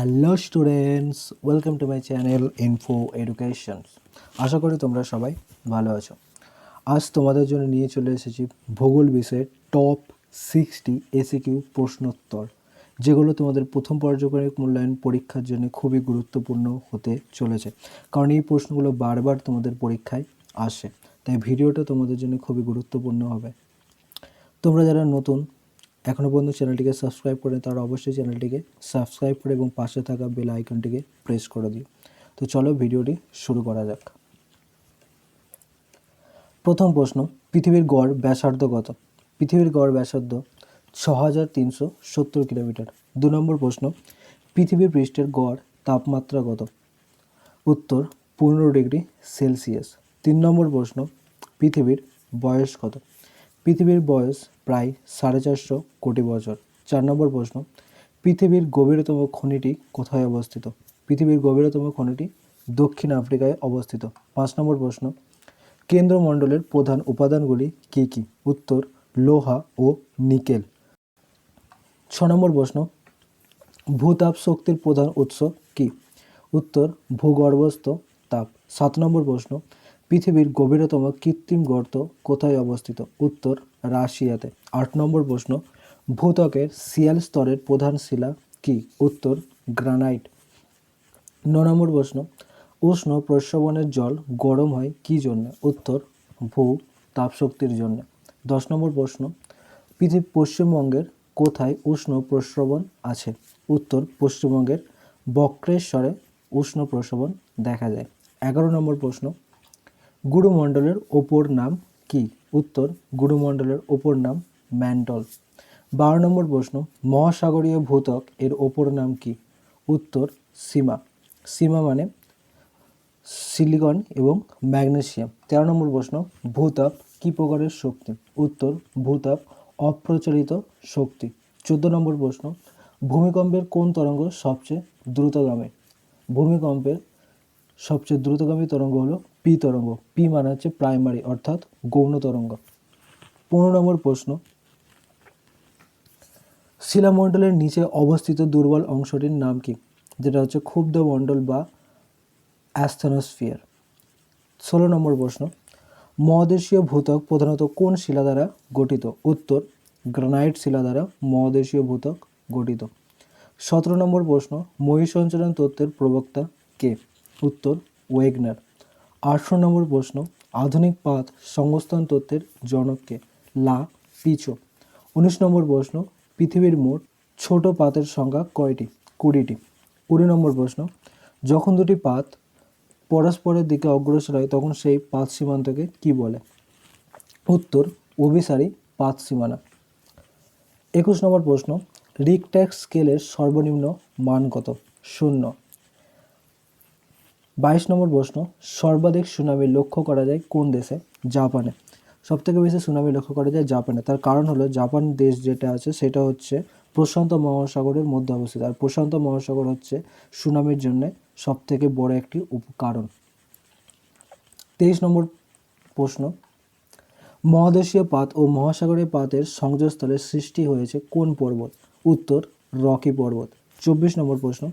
Hello students, welcome to my channel info education আশা করি তোমরা সবাই ভালো আছো। আজ তোমাদের জন্য নিয়ে চলে এসেছি ভূগোল বিষয়ের টপ সিক্সটি এসিকিউ প্রশ্নোত্তর, যেগুলো তোমাদের প্রথম পর্যায়ক্রমিক মূল্যায়ন পরীক্ষার জন্য খুবই গুরুত্বপূর্ণ হতে চলেছে, কারণ এই প্রশ্নগুলো বারবার তোমাদের পরীক্ষায় আসে, তাই ভিডিওটা তোমাদের জন্য খুবই গুরুত্বপূর্ণ হবে। তোমরা যারা নতুন এখনও পর্যন্ত চ্যানেলটিকে সাবস্ক্রাইব করে তারা অবশ্যই চ্যানেলটিকে সাবস্ক্রাইব করে এবং পাশে থাকা বেল আইকনটিকে প্রেস করে দিও। তো চলো ভিডিওটি শুরু করা যাক। প্রথম প্রশ্ন, পৃথিবীর গড় ব্যাসার্ধ কত? পৃথিবীর গড় ব্যাসার্ধ ছ হাজার তিনশো সত্তর কিলোমিটার। দু নম্বর প্রশ্ন পৃথিবীর পৃষ্ঠের গড় তাপমাত্রা কত? উত্তর, পনেরো ডিগ্রি সেলসিয়াস। তিন নম্বর প্রশ্ন, পৃথিবীর বয়স কত? পৃথিবীর বয়স প্রায় সাড়ে চারশো কোটি বছর। চার নম্বর প্রশ্ন, পৃথিবীর গভীরতম খনিটি কোথায় অবস্থিত? পৃথিবীর গভীরতম খনিটি দক্ষিণ আফ্রিকায় অবস্থিত। পাঁচ নম্বর প্রশ্ন, কেন্দ্রমণ্ডলের প্রধান উপাদানগুলি কী কী? উত্তর, লোহা ও নিকেল। ছ নম্বর প্রশ্ন ভূতাপ শক্তির প্রধান উৎস কী? উত্তর, ভূগর্ভস্থ তাপ। সাত নম্বর প্রশ্ন, পৃথিবীর গভীরতম কৃত্রিম গর্ত কোথায় অবস্থিত? উত্তর রাশিয়াতে। আট নম্বর প্রশ্ন, ভূত্বকের সিয়াল স্তরের প্রধান শিলা কী? উত্তর, গ্রানাইট। ন নম্বর প্রশ্ন, উষ্ণ প্রস্রবণের জল গরম হয় কী জন্য? উত্তর, ভূ তাপশক্তির জন্য। দশ নম্বর প্রশ্ন, পৃথিবী পশ্চিমবঙ্গের কোথায় উষ্ণ প্রস্রবণ আছে? উত্তর, পশ্চিমবঙ্গের বক্রেশ্বরে উষ্ণ প্রস্রবণ দেখা যায়। এগারো নম্বর প্রশ্ন, গুরুমণ্ডলের ওপর নাম কি? উত্তর গুরুমণ্ডলের ওপর নাম ম্যান্টল বারো নম্বর প্রশ্ন, মহাসাগরীয় ভূত্বক এর ওপর নাম কি? উত্তর, সীমা। সীমা মানে সিলিকন এবং ম্যাগনেসিয়াম। তেরো নম্বর প্রশ্ন ভূতাপ কী প্রকারের শক্তি? উত্তর ভূতাপ অপ্রচলিত শক্তি। চোদ্দ নম্বর প্রশ্ন, ভূমিকম্পের কোন তরঙ্গ সবচেয়ে দ্রুতগামী? ভূমিকম্পের সবচেয়ে দ্রুতগামী তরঙ্গ হলো পি তরঙ্গ। পি মানে হচ্ছে প্রাইমারি অর্থাৎ গৌণ তরঙ্গ। পনেরো নম্বর প্রশ্ন। শিলামণ্ডলের নিচে অবস্থিত দুর্বল অংশটির নাম কি? যেটা হচ্ছে ক্ষুব্ধ মণ্ডল বা অ্যাস্থনোস্ফিয়ার। ষোলো নম্বর প্রশ্ন। মহাদেশীয় ভূত্বক প্রধানত কোন শিলা দ্বারা গঠিত? উত্তর, গ্রানাইট শিলা দ্বারা মহাদেশীয় ভূত্বক গঠিত। সতেরো নম্বর প্রশ্ন। মহিষঞ্চরণ তত্ত্বের প্রবক্তা কে? উত্তর ওয়েগনার। আটশো নম্বর প্রশ্ন, আধুনিক পাত সংস্থান তত্ত্বের জনককে লা পিচো। উনিশ নম্বর প্রশ্ন, পৃথিবীর মোট ছোট পাতের সংখ্যা কয়টি? কুড়িটি। কুড়ি নম্বর প্রশ্ন, যখন দুটি পাত পরস্পরের দিকে অগ্রসর হয়, তখন সেই পাত সীমান্তকে কি বলে? উত্তর, অভিসারী পাত সীমানা। একুশ নম্বর প্রশ্ন রিকট্যাক্স স্কেলের সর্বনিম্ন মান কত? শূন্য। বাইশ নম্বর প্রশ্ন, সর্বাধিক সুনামি লক্ষ্য করা যায় কোন দেশে? জাপানে। সবথেকে বেশি সুনামি লক্ষ্য করা যায় জাপানে। তার কারণ হলো জাপান দেশ যেটা আছে সেটা হচ্ছে প্রশান্ত মহাসাগরের মধ্যে অবস্থিত আর প্রশান্ত মহাসাগর হচ্ছে সুনামির জন্য সবথেকে বড় একটি উপ- কারণ। তেইশ নম্বর প্রশ্ন, মহাদেশীয় পাত ও মহাসাগরীয় পাতের সংযোগস্থলে সৃষ্টি হয়েছে কোন পর্বত? উত্তর, রকি পর্বত। চব্বিশ নম্বর প্রশ্ন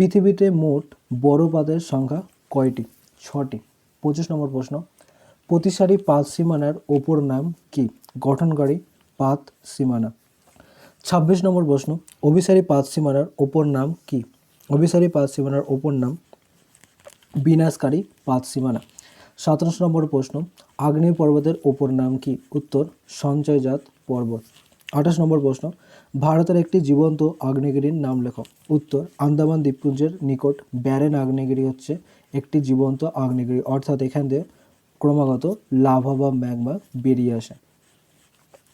পৃথিবীতে মোট বড় পাতের সংখ্যা কয়টি? ছটি। পঁচিশ নম্বর প্রশ্ন, প্রতিসারী পাত সীমানার ওপর নাম কি? গঠনকারী পাত সীমানা। ছাব্বিশ নম্বর প্রশ্ন, অভিসারী পাত সীমানার ওপর নাম কি? অভিসারী পাত সীমানার ওপর নাম বিনাশকারী পাত সীমানা। সাতাশ নম্বর প্রশ্ন, আগ্নেয় পর্বতের ওপর নাম কি? উত্তর, সঞ্চয়জাত পর্বত। আঠাশ নম্বর প্রশ্ন ভারতের একটি জীবন্ত আগ্নেয়গিরির নাম লেখো। উত্তর, আন্দামান দ্বীপপুঞ্জের নিকট ব্যারেন আগ্নেয়গিরি হচ্ছে একটি জীবন্ত আগ্নেয়গিরি। অর্থাৎ এখান দিয়ে ক্রমাগত লাভা বা ম্যাগমা বেরিয়ে আসে।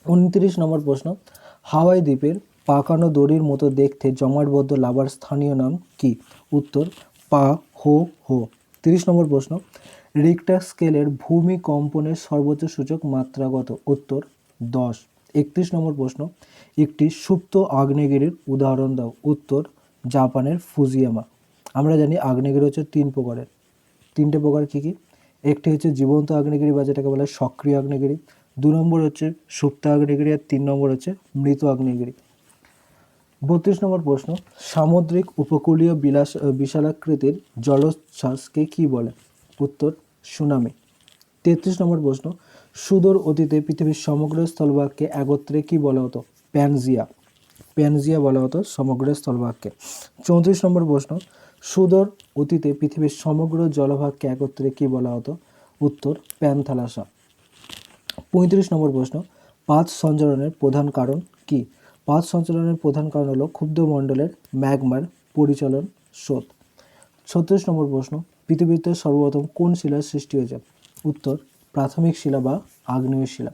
উনত্রিশ নম্বর প্রশ্ন, হাওয়াই দ্বীপের পাকানো দড়ির মতো দেখতে জমাটবদ্ধ লাভার স্থানীয় নাম কি? উত্তর, পা হো হো। তিরিশ নম্বর প্রশ্ন, রিক্টার স্কেলের ভূমিকম্পনের সর্বোচ্চ সূচক মাত্রাগত উত্তর, দশ। একত্রিশ নম্বর প্রশ্ন, একটি সুপ্ত আগ্নেয়গিরির উদাহরণ দাও। উত্তর, জাপানের ফুজিয়ামা। আমরা জানি আগ্নেয়গিরি হচ্ছে তিন প্রকারের। তিনটে প্রকার কী কী? একটি হচ্ছে জীবন্ত আগ্নেয়গিরি বা যেটাকে বলা সক্রিয় আগ্নেয়গিরি। দু নম্বর হচ্ছে সুপ্ত আগ্নেয়গিরি আর তিন নম্বর হচ্ছে মৃত আগ্নেয়গিরি। বত্রিশ নম্বর প্রশ্ন, সামুদ্রিক উপকূলীয় বিলাস বিশালাকৃতির জলোচ্ছ্বাসকে কি বলে? উত্তর, সুনামি। তেত্রিশ নম্বর প্রশ্ন সুদূর অতীতে পৃথিবীর সমগ্র স্থলভাগকে একত্রে কি বলা হতো? প্যানজিয়া। প্যানজিয়া বলা হতো সমগ্র স্থলভাগকে। চৌত্রিশ নম্বর প্রশ্ন, সুদূর অতীতে পৃথিবীর সমগ্র জলভাগকে একত্রে কি বলা হতো? উত্তর, প্যানথালাসা। পঁয়ত্রিশ নম্বর প্রশ্ন পাঁচ সঞ্চালনের প্রধান কারণ কি? পাঁচ সঞ্চালনের প্রধান কারণ হলো ক্ষুব্ধ মণ্ডলের ম্যাগমার পরিচালন স্রোত। ছত্রিশ নম্বর প্রশ্ন, পৃথিবীতে সর্বপ্রথম কোন শিলার সৃষ্টি হয়েছে? উত্তর প্রাথমিক শিলা বা আগ্নেয় শিলা।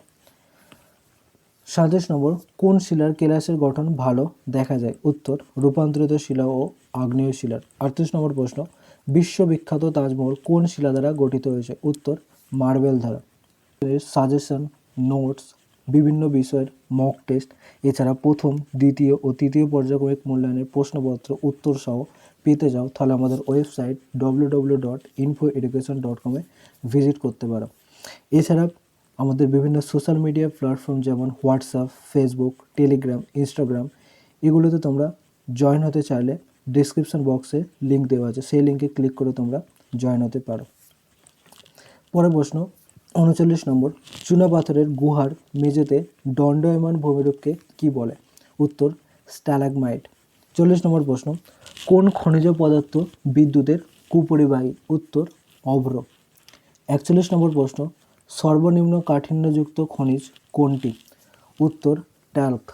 সাঁত্রিশ নম্বর, কোন শিলার কেলাসের গঠন ভালো দেখা যায়? উত্তর, রূপান্তরিত শিলা ও আগ্নেয় শিলার। আটত্রিশ নম্বর প্রশ্ন, বিশ্ববিখ্যাত তাজমহল কোন শিলা দ্বারা গঠিত হয়েছে? উত্তর, মার্বেল দ্বারা। সাজেশন নোটস বিভিন্ন বিষয়ের মক টেস্ট এছাড়া প্রথম, দ্বিতীয় ও তৃতীয় পর্যায়ক্রমিক মূল্যায়নের প্রশ্নপত্র উত্তর সহ পেতে যাও তাহলে আমাদের website W W dot info education dot কমে ভিজিট করতে পারো। এছাড়া আমাদের বিভিন্ন সোশ্যাল মিডিয়া প্ল্যাটফর্ম যেমন হোয়াটসঅ্যাপ ফেসবুক টেলিগ্রাম ইনস্টাগ্রাম এগুলোতে তোমরা জয়েন হতে চাইলে ডিসক্রিপশন বক্সে লিঙ্ক দেওয়া আছে। সেই লিঙ্কে ক্লিক করে তোমরা জয়েন হতে পারো। পরের প্রশ্ন, উনচল্লিশ নম্বর চুনাপাথরের গুহার মেঝেতে দণ্ডায়মান ভূমিরূপকে কি বলে? উত্তর স্ট্যালাগমাইট চল্লিশ নম্বর প্রশ্ন, কোন খনিজ পদার্থ বিদ্যুতের কুপরিবাহী? উত্তর, অভ্র। একচল্লিশ নম্বর প্রশ্ন, সর্বনিম্ন কাঠিন্যযুক্ত খনিজ কোনটি? উত্তর, ট্যাল্ক।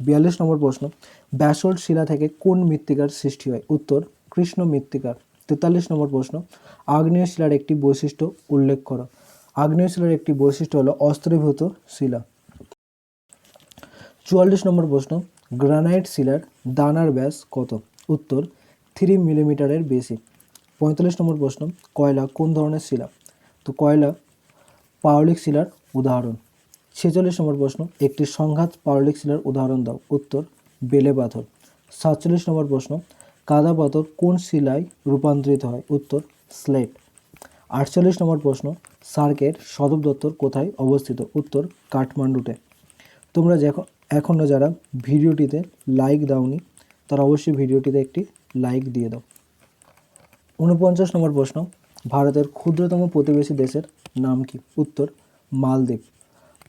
বিয়াল্লিশ নম্বর প্রশ্ন, ব্যাসল্ট শিলা থেকে কোন মৃত্তিকার সৃষ্টি হয়? উত্তর, কৃষ্ণ মৃত্তিকার তেতাল্লিশ নম্বর প্রশ্ন, আগ্নেয় শিলার একটি বৈশিষ্ট্য উল্লেখ করো। আগ্নেয় শিলার একটি বৈশিষ্ট্য হলো অস্ত্রীভূত শিলা। চুয়াল্লিশ নম্বর প্রশ্ন, গ্রানাইট শিলার দানার ব্যাস কত? উত্তর, থ্রি মিলিমিটারের বেশি। পঁয়তাল্লিশ নম্বর প্রশ্ন, কয়লা কোন ধরনের শিলা? তো কয়লা? পাওলিক শিলার উদাহরণ। ছেচল্লিশ নম্বর প্রশ্ন, একটি সংঘাত পারলিক শিলার উদাহরণ দাও। উত্তর, বেলে পাথর। সাতচল্লিশ নম্বর প্রশ্ন, কাদা পাথর কোন শিলায় রূপান্তরিত হয়? উত্তর, স্লেট। আটচল্লিশ নম্বর প্রশ্ন, সার্কের সদর দপ্তর কোথায় অবস্থিত? উত্তর, কাঠমান্ডুতে। তোমরা এখনও যারা ভিডিওটিতে লাইক দাওনি, তারা অবশ্যই ভিডিওটিতে একটি লাইক দিয়ে দাও। উনপঞ্চাশ নম্বর প্রশ্ন ভারতের ক্ষুদ্রতম প্রতিবেশী দেশের নাম কি? উত্তর, মালদ্বীপ।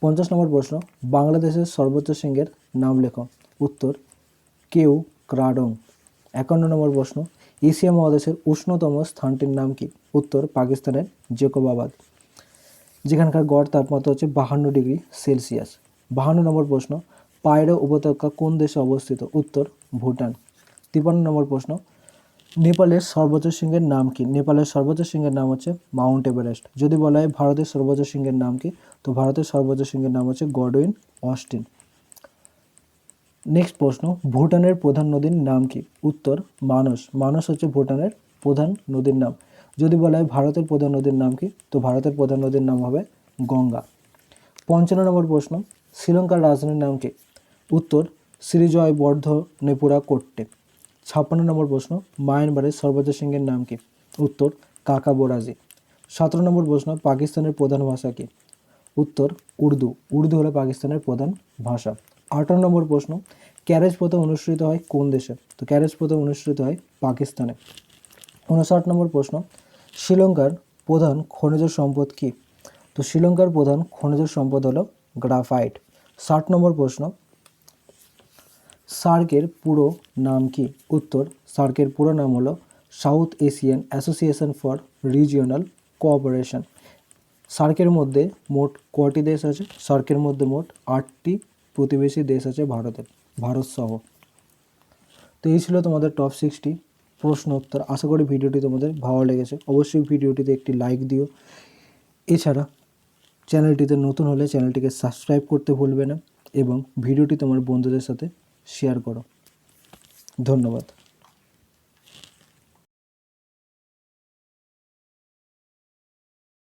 পঞ্চাশ নম্বর প্রশ্ন, বাংলাদেশের সর্বোচ্চ সিংহের নাম লেখো। উত্তর, কেউ ক্রাডং। একান্ন নম্বর প্রশ্ন, এশিয়া মহাদেশের উষ্ণতম স্থানটির নাম কি? উত্তর, পাকিস্তানের জেকোবাবাদ। যেখানকার গড় তাপমাত্রা হচ্ছে বাহান্ন ডিগ্রি সেলসিয়াস। বাহান্ন নম্বর প্রশ্ন, পায়রা উপত্যকা কোন দেশে অবস্থিত? উত্তর, ভুটান। তিপ্পান্ন নম্বর প্রশ্ন নেপালের সর্বোচ্চ সিংহের নাম কি? নেপালের সর্বোচ্চ সিংহের নাম হচ্ছে মাউন্ট এভারেস্ট। যদি বলা হয় ভারতের সর্বোচ্চ সিংহের নাম কি, তো ভারতের সর্বোচ্চ সিংহের নাম হচ্ছে গডউইন অস্টিন। নেক্সট প্রশ্ন, ভুটানের প্রধান নদীর নাম কি? উত্তর, মানস। মানস হচ্ছে ভুটানের প্রধান নদীর নাম। যদি বলা হয় ভারতের প্রধান নদীর নাম কি, তো ভারতের প্রধান নদীর নাম হবে গঙ্গা। পঞ্চান্ন নম্বর প্রশ্ন, শ্রীলঙ্কার রাজধানীর নাম কি? উত্তর শ্রীজয় বর্ধ বর্ধনেপুরা কোট্টে ছাপ্পান্ন নম্বর প্রশ্ন, মায়ানমারের সর্বোচ্চ সিংহের নাম কি? উত্তর কাকাবোরাজি সতেরো নম্বর প্রশ্ন, পাকিস্তানের প্রধান ভাষা কি? উত্তর, উর্দু। উর্দু হলো পাকিস্তানের প্রধান ভাষা। আঠারো নম্বর প্রশ্ন, ক্যারেজ প্রথা অনুসৃত হয় কোন দেশে? তো ক্যারেজ প্রথা অনুসৃত হয় পাকিস্তানে। উনষাট নম্বর প্রশ্ন, শ্রীলঙ্কার প্রধান খনিজ সম্পদ কি? তো শ্রীলঙ্কার প্রধান খনিজ সম্পদ হলো গ্রাফাইট। ষাট নম্বর প্রশ্ন সার্কের পুরো নাম কি? উত্তর, সার্কের পুরো নাম হলো South Asian Association for Regional Cooperation. সার্কের মধ্যে মোট কটি দেশ আছে? সার্কের মধ্যে মোট আটটি প্রতিবেশী দেশ আছে ভারতের, ভারত সহ। তো এই ছিল তোমাদের টপ সিক্সটি প্রশ্ন উত্তর। আশা করি ভিডিওটি তোমাদের ভালো লেগেছে। অবশ্যই ভিডিওটিতে একটি লাইক দিও। এছাড়া চ্যানেলটিতে নতুন হলে চ্যানেলটিকে সাবস্ক্রাইব করতে ভুলবে না এবং ভিডিওটি তোমার বন্ধুদের সাথে শেয়ার করো। ধন্যবাদ।